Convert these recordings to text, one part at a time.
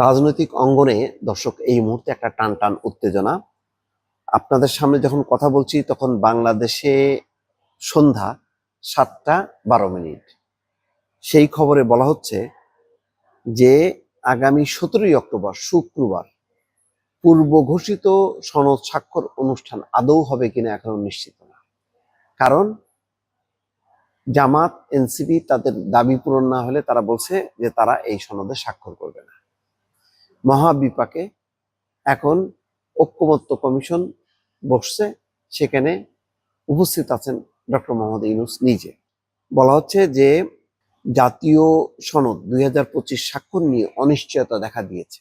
রাজনৈতিক অঙ্গনে দর্শক, এই মুহূর্তে একটা টান টান উত্তেজনা। আপনাদের সামনে যখন কথা বলছি, তখন বাংলাদেশে সন্ধ্যা সাতটা বারো মিনিট। সেই খবরে বলা হচ্ছে যে, আগামী সতেরোই অক্টোবর, শুক্রবার, পূর্ব ঘোষিত সনদ স্বাক্ষর অনুষ্ঠান আদৌ হবে কিনা এখনও নিশ্চিত না। কারণ জামাত, এনসিপি তাদের দাবি পূরণ না হলে তারা বলছে যে, তারা এই সনদে স্বাক্ষর করবে না। মহাবিপাকে এখন ঐক্যমত্য কমিশন বসছে, সেখানে উপস্থিত আছেন ডক্টর মোহাম্মদ ইউনুস নিজে। বলা হচ্ছে যে জাতীয় সনদ দুই হাজার পঁচিশ স্বাক্ষর নিয়ে অনিশ্চয়তা দেখা দিয়েছে।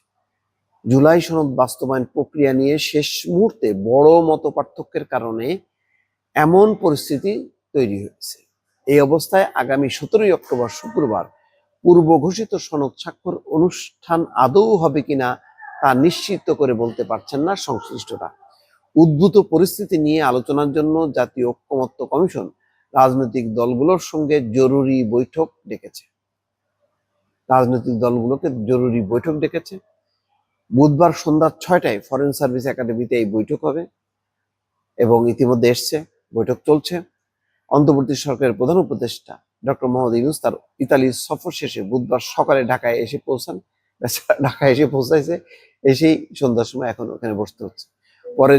জুলাই সনদ বাস্তবায়ন প্রক্রিয়া নিয়ে শেষ মুহূর্তে বড় মত পার্থক্যের কারণে এমন পরিস্থিতি তৈরি হয়েছে। এই অবস্থায় আগামী সতেরোই অক্টোবর শুক্রবার পূর্ব ঘোষিত সনদ স্বাক্ষর অনুষ্ঠান আদৌ হবে কিনা তা নিশ্চিত করে বলতে পারছেন না সংশ্লিষ্টরা। উদ্ভূত পরিস্থিতি নিয়ে আলোচনার জন্য জাতীয় ঐক্যমত্য কমিশন রাজনৈতিক দলগুলোর সঙ্গে জরুরি বৈঠক ডেকেছে। রাজনৈতিক দলগুলোকে জরুরি বৈঠক ডেকেছে। বুধবার সন্ধ্যা ছয়টায় ফরেন সার্ভিস একাডেমিতে এই বৈঠক হবে এবং ইতিমধ্যে এসছে, বৈঠক চলছে। অন্তর্বর্তী সরকারের প্রধান উপদেষ্টা ডক্টর মোহাম্মদ ইউনুস তার ইতালির সফর শেষে বুধবার সকালে ঢাকায় এসে পৌঁছান। ঢাকায় এসে পৌঁছাইছে, এসেই সন্ধ্যার সময় এখন ওখানে বসতে হচ্ছে। পরে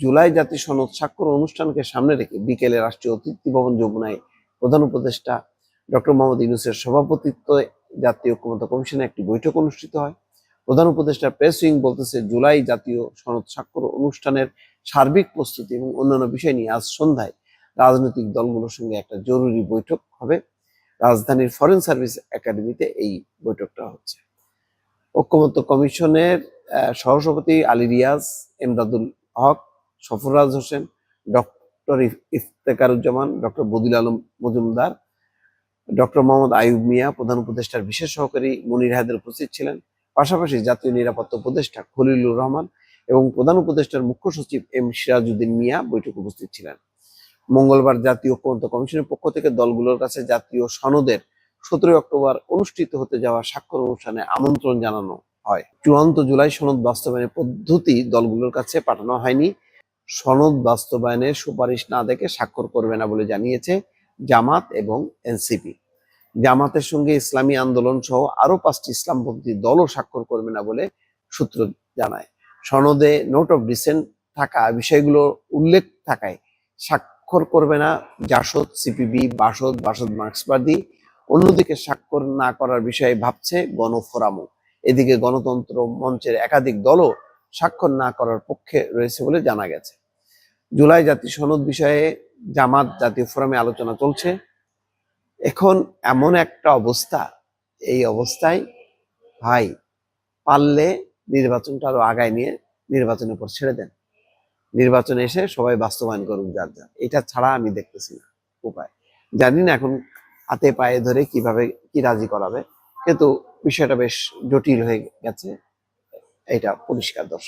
জুলাই জাতি সনদ স্বাক্ষর অনুষ্ঠানকে সামনে রেখে বিকেলে রাষ্ট্রীয় অতিথি ভবন যমুনায় প্রধান উপদেষ্টা ডক্টর মোহাম্মদ ইউনুসের সভাপতিত্বে জাতীয় ঐক্যমত্য কমিশনে একটি বৈঠক অনুষ্ঠিত হয়। প্রধান উপদেষ্টা প্রেস উইং বলতেছে, জুলাই জাতীয় সনদ স্বাক্ষর অনুষ্ঠানের সার্বিক প্রস্তুতি এবং অন্যান্য বিষয় নিয়ে আজ সন্ধ্যায় রাজনৈতিক দলগুলোর সঙ্গে একটা জরুরি বৈঠক হবে। রাজধানীর ফরেন সার্ভিস একাডেমিতে এই বৈঠকটা হচ্ছে। ঐক্যমত্য কমিশনের সহসভাপতি Ali Riaz, Emdadul Haque, Sarfaraz Hossain, doctor Iftekharuzzaman, doctor Badiul Alam Majumdar, doctor Mohammad Ayub Mia, প্রধান উপদেষ্টার বিশেষ সহকারী মনির হায়দার উপস্থিত ছিলেন। পাশাপাশি জাতীয় নিরাপত্তা উপদেষ্টা খলিলুর রহমান এবং প্রধান উপদেষ্টার মুখ্য সচিব এম সিরাজউদ্দিন মিয়া বৈঠকে উপস্থিত ছিলেন। মঙ্গলবার জাতীয় ঐক্যমত্য কমিশনের পক্ষ থেকে দলগুলোর কাছে জাতীয় সনদের সতেরোই অক্টোবর অনুষ্ঠিত হতে যাওয়া স্বাক্ষর অনুষ্ঠানে আমন্ত্রণ জানানো হয়। চূড়ান্ত জুলাই সনদ বাস্তবায়নের পদ্ধতি দলগুলোর কাছে পাঠানো হয়নি। সনদ বাস্তবায়নের সুপারিশ না দেখে স্বাক্ষর করবে না বলে জানিয়েছে জামাত এবং এনসিপি। জামাতের সঙ্গে ইসলামী আন্দোলন সহ আরও পাঁচটি ইসলামপন্থী দলও স্বাক্ষর করবে না বলে সূত্র জানায়। সনদে নোট অফ ডিসেন্ট থাকা বিষয়গুলো উল্লেখ থাকায় স্বাক্ষর করবে না, জাসদ সিপিবি বাসদ বাসদ মার্ক্সবাদী। অন্যদিকে স্বাক্ষর না করার বিষয়ে ভাবছে গণফোরামও। এদিকে গণতন্ত্র মঞ্চের একাধিক দলও স্বাক্ষর না করার পক্ষে রয়েছে বলে জানা গেছে। জুলাই জাতি সনদ বিষয়ে জামাত জাতীয় ফোরামে আলোচনা চলছে। এখন এমন একটা অবস্থা, এই অবস্থায় ভাই, পারলে নির্বাচনটা আরও আগায় নিয়ে নির্বাচনের পর ছেড়ে দেন। নির্বাচনে এসে সবাই বাস্তবায়ন করুক যার যা এটা ছাড়া আমি দেখতেছি না উপায়। জানি না এখন হাতে পায়ে ধরে কীভাবে কি রাজি করাবে, কিন্তু বিষয়টা বেশ জটিল হয়ে গেছে। এটা পরিষ্কার দর্শক।